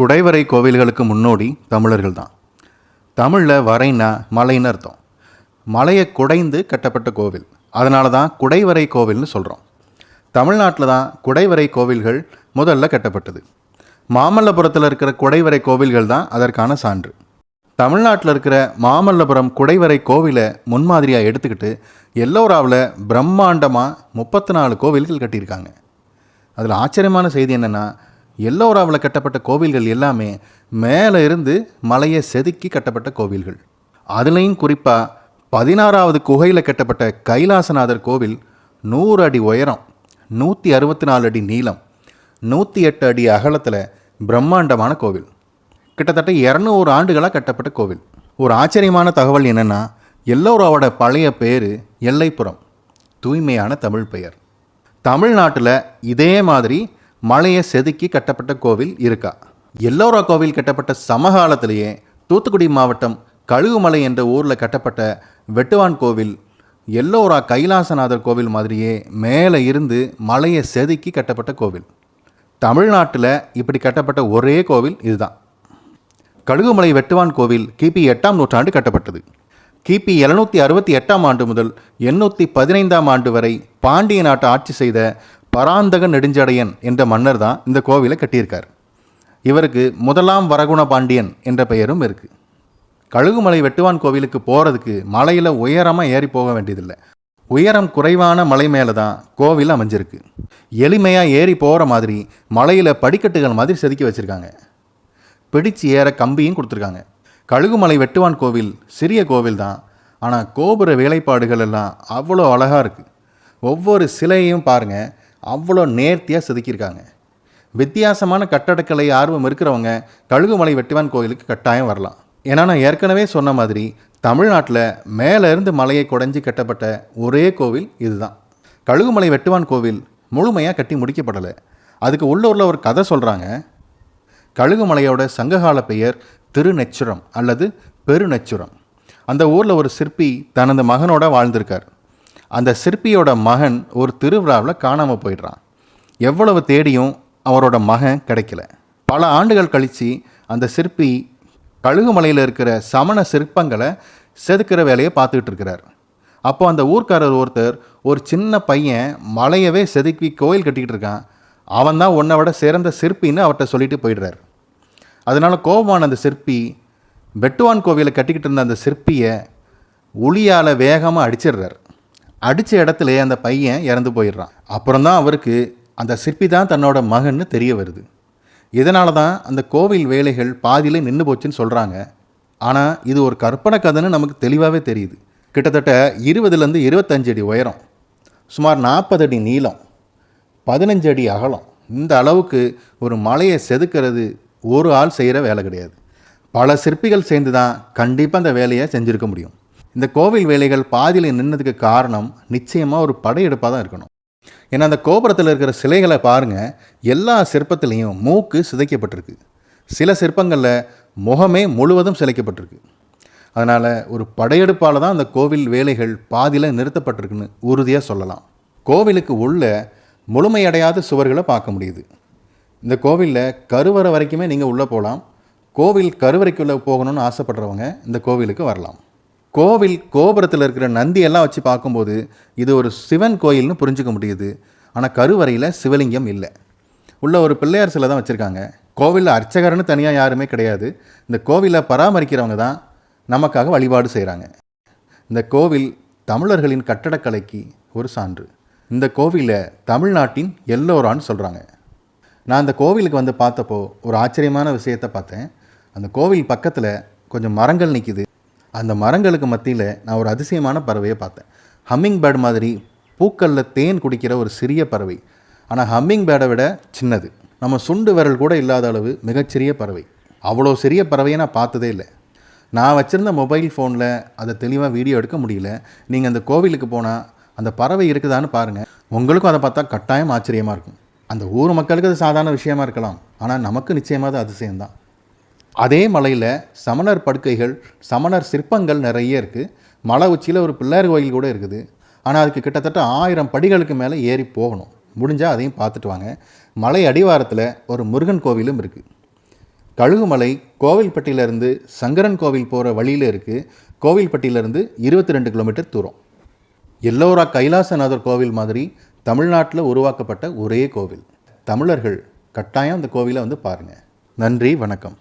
குடைவரை கோவில்களுக்கு முன்னோடி தமிழர்கள் தான் தமிழில் வரைனா மலைன்னு அர்த்தம். மலையை குடைந்து கட்டப்பட்ட கோவில். அதனால தான் குடைவரை கோவில்னு சொல்கிறோம் தமிழ்நாட்டில் தான் குடைவரை கோவில்கள் முதல்ல கட்டப்பட்டது. மாமல்லபுரத்தில் இருக்கிற குடைவரை கோவில்கள் தான் அதற்கான சான்று. தமிழ்நாட்டில் இருக்கிற மாமல்லபுரம் குடைவரை கோவிலை முன்மாதிரியாக எடுத்துக்கிட்டு எல்லோராவில் பிரம்மாண்டமாக முப்பத்தி நாலு கோவில்கள் கட்டியிருக்காங்க. அதில் ஆச்சரியமான செய்தி என்னென்னா எல்லோராவில் கட்டப்பட்ட கோவில்கள் எல்லாமே மேலே இருந்து மலையை செதுக்கி கட்டப்பட்ட கோவில்கள். அதுலேயும் குறிப்பாக பதினாறாவது குகையில் கட்டப்பட்ட கைலாசநாதர் கோவில் நூறு அடி உயரம் நூற்றி அறுபத்தி நாலு அடி நீளம் நூற்றி எட்டு அடி அகலத்தில் பிரம்மாண்டமான கோவில். கிட்டத்தட்ட இரநூறு ஆண்டுகளாக கட்டப்பட்ட கோவில். ஒரு ஆச்சரியமான தகவல் என்னென்னா எல்லோராவோட பழைய பேர் எல்லைப்புறம் தூய்மையான தமிழ் பெயர். தமிழ்நாட்டில் இதே மாதிரி மலையை செதுக்கி கட்டப்பட்ட கோவில் இருக்கா? எல்லோரா கோவில் கட்டப்பட்ட சமகாலத்திலேயே தூத்துக்குடி மாவட்டம் கழுகுமலை என்ற ஊரில் கட்டப்பட்ட வெட்டுவான் கோவில் எல்லோரா கைலாசநாதர் கோவில் மாதிரியே மேலே இருந்து மலையை செதுக்கி கட்டப்பட்ட கோவில். தமிழ்நாட்டில் இப்படி கட்டப்பட்ட ஒரே கோவில் இதுதான். கழுகுமலை வெட்டுவான் கோவில் கிபி எட்டாம் நூற்றாண்டு கட்டப்பட்டது. கிபி எழுநூற்றி அறுபத்தி எட்டாம் ஆண்டு முதல் எண்ணூற்றி பதினைந்தாம் ஆண்டு வரை பாண்டிய நாட்டை ஆட்சி செய்த பராந்தக நெடுஞ்சடையன் என்ற மன்னர் தான் இந்த கோவிலை கட்டியிருக்கார். இவருக்கு முதலாம் வரகுண பாண்டியன் என்ற பெயரும் இருக்குது கழுகுமலை வெட்டுவான் கோவிலுக்கு போகிறதுக்கு மலையில் உயரமாக ஏறி போக வேண்டியதில்லை. உயரம் குறைவான மலை மேலே தான் கோவில் அமைஞ்சிருக்கு. எளிமையாக ஏறி போகிற மாதிரி மலையில் படிக்கட்டுகள் மாதிரி செதுக்கி வச்சுருக்காங்க. பிடிச்சு ஏற கம்பியும் கொடுத்துருக்காங்க. கழுகுமலை வெட்டுவான் கோவில் சிறிய கோவில் தான். ஆனால் கோபுர வேலைப்பாடுகள் எல்லாம் அவ்வளோ அழகாக இருக்குது ஒவ்வொரு சிலையையும் பாருங்கள் அவ்வளோ நேர்த்தியாக செதுக்கியிருக்காங்க. வித்தியாசமான கட்டடக்கலை ஆர்வம் இருக்கிறவங்க கழுகுமலை வெட்டுவான் கோவிலுக்கு கட்டாயம் வரலாம். ஏன்னா நான் ஏற்கனவே சொன்ன மாதிரி தமிழ்நாட்டில் மேலேருந்து மலையை குடைஞ்சி கட்டப்பட்ட ஒரே கோவில் இதுதான். கழுகுமலை வெட்டுவான் கோவில் முழுமையாக கட்டி முடிக்கப்படலை. அதுக்கு உள்ளூரில் ஒரு கதை சொல்கிறாங்க கழுகுமலையோட சங்ககால பெயர் திருநெச்சுரம் அல்லது பெருநெச்சுரம். அந்த ஊரில் ஒரு சிற்பி தனது மகனோட வாழ்ந்திருக்கார். அந்த சிற்பியோட மகன் ஒரு திருவிழாவில் காணாமல் போயிடுறான். எவ்வளவு தேடியும் அவரோட மகன் கிடைக்கல. பல ஆண்டுகள் கழித்து அந்த சிற்பி கழுகுமலையில் இருக்கிற சமண சிற்பங்களை செதுக்கிற வேலையை பார்த்துக்கிட்டு இருக்கிறார். அப்போ அந்த ஊர்க்காரர் ஒருத்தர் ஒரு சின்ன பையன் மலையவே செதுக்கி கோயில் கட்டிக்கிட்டு இருக்கான். அவன் தான் உன்னை விட சிறந்த சிற்பின்னு அவர்கிட்ட சொல்லிட்டு போயிடுறார். அதனால் கோபமான அந்த சிற்பி வெட்டுவான் கோவிலை கட்டிக்கிட்டு இருந்த அந்த சிற்பியை உளியால் வேகமாக அடிச்சிடுறார். அடித்த இடத்துல அந்த பையன் இறந்து போயிடுறான். அப்புறம் தான் அவருக்கு அந்த சிற்பி தான் தன்னோட மகன்னு தெரிய வருது. இதனால தான் அந்த கோவில் வேலைகள் பாதியில் நின்று போச்சுன்னு சொல்கிறாங்க ஆனால் இது ஒரு கற்பனை கதைன்னு நமக்கு தெளிவாகவே தெரியுது. கிட்டத்தட்ட இருபதுலேருந்து இருபத்தஞ்சு அடி உயரம் சுமார் நாற்பது அடி நீளம் பதினஞ்சு அடி அகலம். இந்த அளவுக்கு ஒரு மலையை செதுக்கிறது ஒரு ஆள் செய்கிற வேலை கிடையாது. பல சிற்பிகள் சேர்ந்து தான் கண்டிப்பாக அந்த வேலையை செஞ்சுருக்க முடியும். இந்த கோவில் வேலைகள் பாதியில் நின்னதுக்கு காரணம் நிச்சயமாக ஒரு படையெடுப்பாக தான் இருக்கணும். ஏன்னா அந்த கோபுரத்தில் இருக்கிற சிலைகளை பாருங்கள் எல்லா சிற்பத்துலேயும் மூக்கு சிதைக்கப்பட்டிருக்கு. சில சிற்பங்களில் முகமே முழுவதும் சிலைக்கப்பட்டிருக்கு அதனால் ஒரு படையெடுப்பால் தான் அந்த கோவில் வேலைகள் பாதியில் நிறுத்தப்பட்டிருக்குன்னு உறுதியாக சொல்லலாம். கோவிலுக்கு உள்ள முழுமையடையாத சுவர்களை பார்க்க முடியுது. இந்த கோவிலில் கருவறை வரைக்குமே நீங்கள் உள்ளே போகலாம் கோவில் கருவறைக்குள்ளே போகணும்னு ஆசைப்படுறவங்க இந்த கோவிலுக்கு வரலாம். கோவில் கோபுரத்தில் இருக்கிற நந்தியெல்லாம் வச்சு பார்க்கும்போது இது ஒரு சிவன் கோயில்னு புரிஞ்சுக்க முடியுது. ஆனால் கருவறையில் சிவலிங்கம் இல்லை. உள்ள ஒரு பிள்ளையார் சிலை தான் வச்சுருக்காங்க. கோவிலில் அர்ச்சகர்னு தனியாக யாருமே கிடையாது. இந்த கோவிலை பராமரிக்கிறவங்க தான் நமக்காக வழிபாடு செய்கிறாங்க இந்த கோவில் தமிழர்களின் கட்டடக்கலைக்கு ஒரு சான்று. இந்த கோவிலை தமிழ்நாட்டின் எல்லோரான்னு சொல்கிறாங்க நான் அந்த கோவிலுக்கு வந்து பார்த்தப்போ ஒரு ஆச்சரியமான விஷயத்தை பார்த்தேன். அந்த கோவில் பக்கத்தில் கொஞ்சம் மரங்கள் நிற்கிது அந்த மரங்களுக்கு மத்தியில் நான் ஒரு அதிசயமான பறவையை பார்த்தேன். ஹம்மிங் பேர்டு மாதிரி பூக்களில் தேன் குடிக்கிற ஒரு சிறிய பறவை. ஆனால் ஹம்மிங் பேர்டை விட சின்னது. நம்ம சுண்டு விரல் கூட இல்லாத அளவு மிகச்சிறிய பறவை. அவ்வளோ சிறிய பறவையை நான் பார்த்ததே இல்லை. நான் வச்சுருந்த மொபைல் ஃபோனில் அதை தெளிவாக வீடியோ எடுக்க முடியல. நீங்கள் அந்த கோவிலுக்கு போனால் அந்த பறவை இருக்குதான்னு பாருங்கள் உங்களுக்கும் அதை பார்த்தா கட்டாயம் ஆச்சரியமாக இருக்கும். அந்த ஊர் மக்களுக்கு அது சாதாரண விஷயமா இருக்கலாம். ஆனால் நமக்கு நிச்சயமாக அது அதிசயம்தான். அதே மலையில் சமணர் படுக்கைகள் சமணர் சிற்பங்கள் நிறைய இருக்குது மலை உச்சியில் ஒரு பிள்ளையார் கோயில் கூட இருக்குது. ஆனால் அதுக்கு கிட்டத்தட்ட ஆயிரம் படிகளுக்கு மேலே ஏறி போகணும். முடிஞ்சால் அதையும் பார்த்துட்டு வாங்க. மலை அடிவாரத்தில் ஒரு முருகன் கோவிலும் இருக்குது கழுகுமலை கோவில்பட்டியிலேருந்து சங்கரன் கோவில் போகிற வழியில் இருக்குது கோவில்பட்டியிலேருந்து இருபத்தி ரெண்டு கிலோமீட்டர் தூரம். எல்லோரா கைலாசநாதர் கோவில் மாதிரி தமிழ்நாட்டில் உருவாக்கப்பட்ட ஒரே கோவில். தமிழர்கள் கட்டாயம் அந்த கோவிலை வந்து பாருங்கள் நன்றி வணக்கம்.